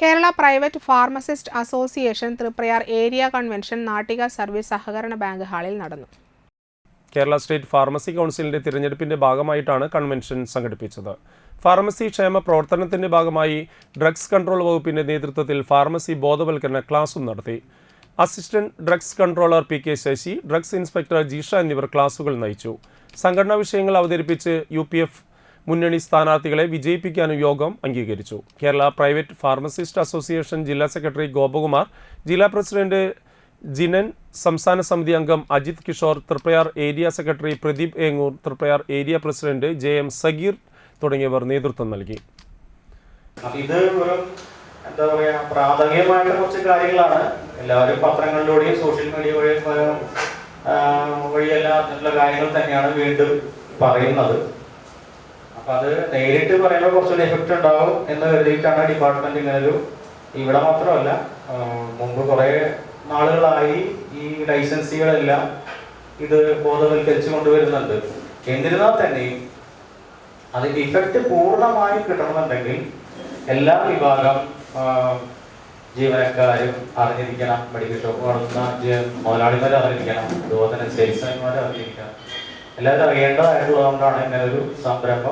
Kerala private pharmacist association Triprayar area convention Nattika service സഹകരണ bank ഹാളിൽ നടന്നു. Kerala state pharmacy കൗൺസിലിന്റെ തിരഞ്ഞെടുപ്പിന്റെ ഭാഗമായിട്ടാണ് കൺവെൻഷൻ സംഘടിപ്പിച്ചത്. ഫാർമസി ക്ഷേമ പ്രവർത്തനത്തിന്റെ ഭാഗമായി ഡ്രഗ്സ് കൺട്രോൾ വകുപ്പിന്റെ നേതൃത്വത്തിൽ ഫാർമസി ബോധവൽക്കരണ ക്ലാസും നടത്തി. Assistant drugs controller P K Sasi drugs inspector Jeesha എന്നിവർ ക്ലാസുകൾ നയിച്ചു. സംഘടനാ വിഷയങ്ങൾ അവതരിപ്പിച്ച് യു പി എഫ് മുന്നണി സ്ഥാനാർത്ഥികളെ വിജയിപ്പിക്കാനും യോഗം അംഗീകരിച്ചു. കേരള പ്രൈവറ്റ് ഫാർമസിസ്റ്റ് അസോസിയേഷൻ ജില്ലാ സെക്രട്ടറി ഗോപകുമാർ ജില്ലാ പ്രസിഡന്റ് ജിനൻ സംസ്ഥാന സമിതി അംഗം Ajith Kishore Triprayar area secretary Pradeep Engoor Triprayar area president J M Sageer തുടങ്ങിയവർ നേതൃത്വം നൽകി. എന്താ പറയാ പ്രാഥമികമായിട്ട് കുറച്ച് കാര്യങ്ങളാണ്. എല്ലാവരും പത്രങ്ങളിലൂടെയും സോഷ്യൽ മീഡിയ വഴിയും ആ, വഴിയെല്ലാം അതിനുള്ള കാര്യങ്ങൾ തന്നെയാണ് വീണ്ടും പറയുന്നത്. അപ്പൊ അത് നേരിട്ട് പറയുമ്പോൾ കുറച്ചൊരു എഫക്റ്റ് ഉണ്ടാവും എന്ന് കരുതിയിട്ടാണ് ഡിപ്പാർട്ട്മെന്റ് ഇങ്ങനെ ഒരു ഇവിടെ മാത്രമല്ല മുമ്പ് കുറെ നാളുകളായി ഈ ലൈസൻസികളെല്ലാം ഇത് ബോധവൽക്കരിച്ചു കൊണ്ടുവരുന്നുണ്ട്. എന്നിരുന്നാൽ തന്നെയും അതിന്റെ ഇഫക്റ്റ് പൂർണമായി കിട്ടണമെന്നുണ്ടെങ്കിൽ എല്ലാ വിഭാഗം ജീവനക്കാരും അറിഞ്ഞിരിക്കണം മെഡിക്കൽ ഷോപ്പ് നടത്തുന്ന മുതലാളിമാർ അറിഞ്ഞിരിക്കണം അതുപോലെ തന്നെ സെയിൽസ്മാൻമാർ അറിഞ്ഞിരിക്കണം. എല്ലാവരും അറിയേണ്ടതായിട്ടുള്ളതുകൊണ്ടാണ് ഇങ്ങനെ ഒരു സംരംഭം